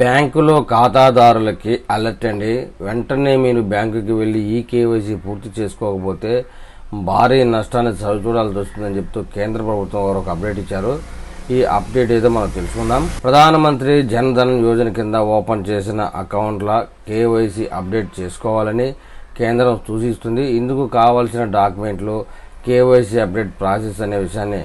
బ్యాంకులో ఖాతాదారులకి అలర్ట్ అండి. వెంటనే మీరు బ్యాంకుకి వెళ్ళి ఈ కేవైసీ పూర్తి చేసుకోకపోతే భారీ నష్టాన్ని చవిచూడాల్సి వస్తుందని చెప్తూ కేంద్ర ప్రభుత్వం వారు ఒక అప్డేట్ ఇచ్చారు. ఈ అప్డేట్ ఏదో మనం తెలుసుకుందాం. ప్రధానమంత్రి జన్ ధన్ యోజన కింద ఓపెన్ చేసిన అకౌంట్ల కేవైసీ అప్డేట్ చేసుకోవాలని కేంద్రం సూచిస్తుంది. ఇందుకు కావాల్సిన డాక్యుమెంట్లు కేవైసీ అప్డేట్ ప్రాసెస్ అనే విషయాన్ని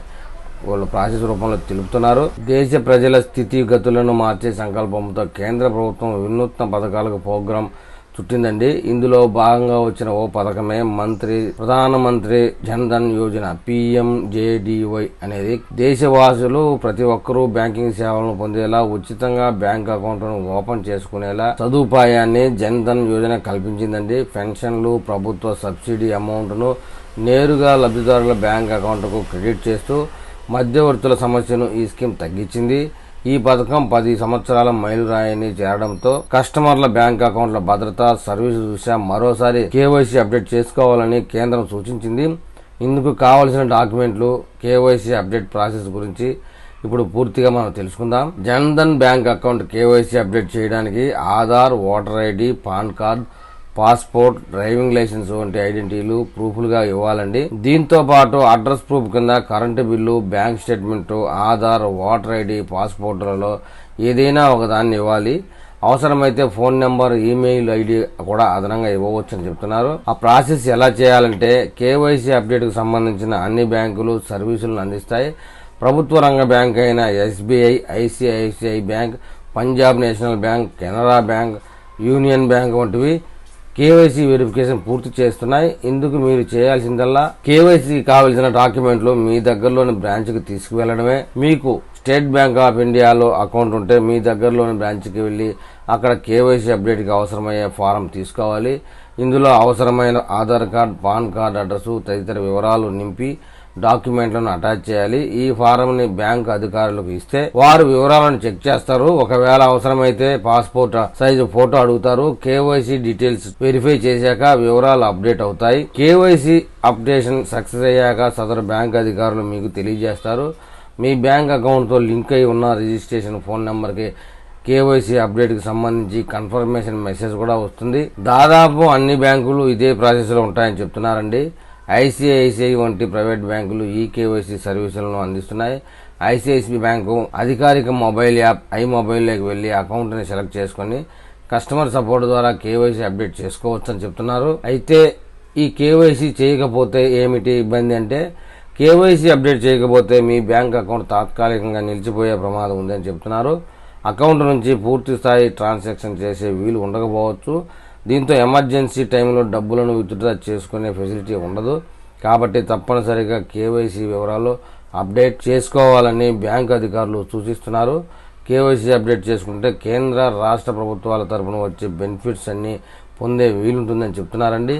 వాళ్ళు ప్రాసెస్ రూపంలో తెలుపుతున్నారు. దేశ ప్రజల స్థితిగతులను మార్చే సంకల్పంతో కేంద్ర ప్రభుత్వం వినూత్న పథకాలకు ప్రోగ్రాం చుట్టిందండి. ఇందులో భాగంగా వచ్చిన ఓ పథకమే మంత్రి ప్రధానమంత్రి జన్ ధన్ యోజన పిఎంజేడివై అనేది. దేశవాసులు ప్రతి ఒక్కరూ బ్యాంకింగ్ సేవలను పొందేలా ఉచితంగా బ్యాంక్ అకౌంట్ను ఓపెన్ చేసుకునేలా సదుపాయాన్ని జన్ ధన్ యోజన కల్పించిందండి. పెన్షన్లు ప్రభుత్వ సబ్సిడీ అమౌంట్ను నేరుగా లబ్ధిదారుల బ్యాంక్ అకౌంట్కు క్రెడిట్ చేస్తూ మధ్యవర్తుల సమస్యను ఈ స్కీమ్ తగ్గించింది. ఈ పథకం పది సంవత్సరాల మైలురాయిని చేరడంతో కస్టమర్ల బ్యాంక్ అకౌంట్ల భద్రత సర్వీసు దృష్ట్యా మరోసారి కేవైసీ అప్డేట్ చేసుకోవాలని కేంద్రం సూచించింది. ఇందుకు కావలసిన డాక్యుమెంట్లు కేవైసీ అప్డేట్ ప్రాసెస్ గురించి ఇప్పుడు పూర్తిగా మనం తెలుసుకుందాం. Jan Dhan bank account KYC update చేయడానికి Aadhaar voter ID PAN card passport driving licence వంటి ఐడెంటిటీలు ప్రూఫ్లుగా ఇవ్వాలండి. దీంతో పాటు అడ్రస్ ప్రూఫ్ కింద current bill bank statement Aadhaar voter ID పాస్పోర్ట్లలో ఏదైనా ఒక దాన్ని ఇవ్వాలి. అవసరమైతే ఫోన్ నెంబర్ ఈమెయిల్ ఐడి కూడా అదనంగా ఇవ్వవచ్చు అని చెప్తున్నారు. ఆ ప్రాసెస్ ఎలా చేయాలంటే కేవైసీ అప్డేట్కు సంబంధించిన అన్ని బ్యాంకులు సర్వీసులను అందిస్తాయి. ప్రభుత్వ రంగ బ్యాంక్ అయిన SBI ICICI bank Punjab National Bank Canara Bank Union Bank వంటివి కేవైసీ వెరిఫికేషన్ పూర్తి చేస్తున్నాయి. ఇందుకు మీరు చేయాల్సిందల్లా కేవైసీ కావలసిన డాక్యుమెంట్లు మీ దగ్గరలోని బ్రాంచ్కి తీసుకువెళ్ళడమే. మీకు స్టేట్ బ్యాంక్ ఆఫ్ ఇండియాలో అకౌంట్ ఉంటే మీ దగ్గరలోని బ్రాంచ్కి వెళ్ళి అక్కడ కేవైసీ అప్డేట్కి అవసరమయ్యే ఫారం తీసుకోవాలి. ఇందులో అవసరమైన Aadhaar card PAN card address తదితర వివరాలు నింపి డాక్యుమెంట్లను అటాచ్ చేయాలి. ఈ ఫారం ని బ్యాంకు అధికారులకు ఇస్తే వారు వివరాలను చెక్ చేస్తారు. ఒకవేళ అవసరమైతే పాస్పోర్ట్ సైజు ఫోటో అడుగుతారు. కేవైసీ డీటెయిల్స్ వెరిఫై చేశాక వివరాలు అప్డేట్ అవుతాయి. కేవైసీ అప్డేషన్ సక్సెస్ అయ్యాక సదరు బ్యాంక్ అధికారులు మీకు తెలియజేస్తారు. మీ బ్యాంక్ అకౌంట్తో లింక్ అయి ఉన్న రిజిస్ట్రేషన్ ఫోన్ నెంబర్కి కేవైసీ అప్డేట్కి సంబంధించి కన్ఫర్మేషన్ మెసేజ్ కూడా వస్తుంది. దాదాపు అన్ని బ్యాంకులు ఇదే ప్రాసెస్లో ఉంటాయని చెప్తున్నారండి. ఐసిఐసిఐ వంటి ప్రైవేట్ బ్యాంకులు ఈ కేవైసీ సర్వీసులను అందిస్తున్నాయి. ఐసిఐసిఐ బ్యాంకు అధికారిక మొబైల్ యాప్ ఐ మొబైల్లోకి వెళ్ళి అకౌంట్ని సెలెక్ట్ చేసుకొని కస్టమర్ సపోర్ట్ ద్వారా కేవైసీ అప్డేట్ చేసుకోవచ్చని చెప్తున్నారు. అయితే ఈ కేవైసీ చేయకపోతే ఏమిటి ఇబ్బంది అంటే కేవైసీ అప్డేట్ చేయకపోతే మీ బ్యాంక్ అకౌంట్ తాత్కాలికంగా నిలిచిపోయే ప్రమాదం ఉందని చెప్తున్నారు. అకౌంట్ నుంచి పూర్తి స్థాయి ట్రాన్సాక్షన్ చేసే వీలు ఉండకపోవచ్చు. దీంతో ఎమర్జెన్సీ టైంలో డబ్బులను విత్డ్రా చేసుకునే ఫెసిలిటీ ఉండదు. కాబట్టి తప్పనిసరిగా కేవైసీ వివరాలు అప్డేట్ చేసుకోవాలని బ్యాంక్ అధికారులు సూచిస్తున్నారు. కేవైసీ అప్డేట్ చేసుకుంటే కేంద్ర రాష్ట్ర ప్రభుత్వాల తరపున వచ్చే బెనిఫిట్స్ అన్నీ పొందే వీలుంటుందని చెప్తున్నారండి.